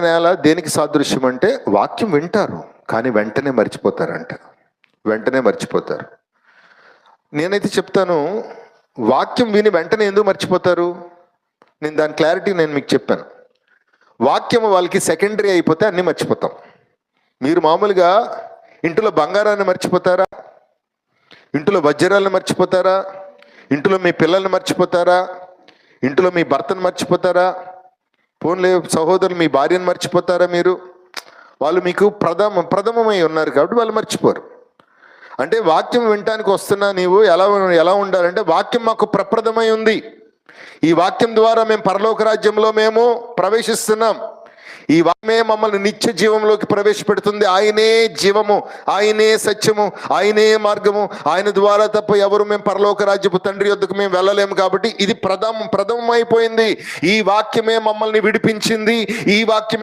నేల దేనికి సాదృశ్యం అంటే వాక్యం వింటారు కానీ వెంటనే మర్చిపోతారంట. వెంటనే మర్చిపోతారు. నేనైతే చెప్తాను వాక్యం విని వెంటనే ఎందుకు మర్చిపోతారు? నేను దాని క్లారిటీ నేను మీకు చెప్పాను. వాక్యం వాళ్ళకి సెకండరీ అయిపోతే అన్నీ మర్చిపోతాం. మీరు మామూలుగా ఇంట్లో బంగారాన్ని మర్చిపోతారా? ఇంట్లో వజ్రాలను మర్చిపోతారా? ఇంట్లో మీ పిల్లల్ని మర్చిపోతారా? ఇంట్లో మీ భర్తను మర్చిపోతారా? పోన్లే సహోదరులు మీ భార్యను మర్చిపోతారా మీరు? వాళ్ళు మీకు ప్రథమ ప్రథమమై ఉన్నారు కాబట్టి వాళ్ళు మర్చిపోరు. అంటే వాక్యం వినటానికి వస్తున్నా నీవు ఎలా ఎలా ఉండాలంటే వాక్యం మాకు ప్రప్రదమై ఉంది. ఈ వాక్యం ద్వారా మేము పరలోక రాజ్యంలో మేము ప్రవేశిస్తున్నాం. ఈ వాక్యమే మమ్మల్ని నిత్య జీవంలోకి ప్రవేశపెడుతుంది. ఆయనే జీవము ఆయనే సత్యము ఆయనే మార్గము. ఆయన ద్వారా తప్ప ఎవరు మేము పరలోక రాజ్యపు తండ్రి వద్దకు మేము వెళ్ళలేము కాబట్టి ఇది ప్రథమ ప్రథమం అయిపోయింది ఈ వాక్యమే మమ్మల్ని విడిపించింది. ఈ వాక్యం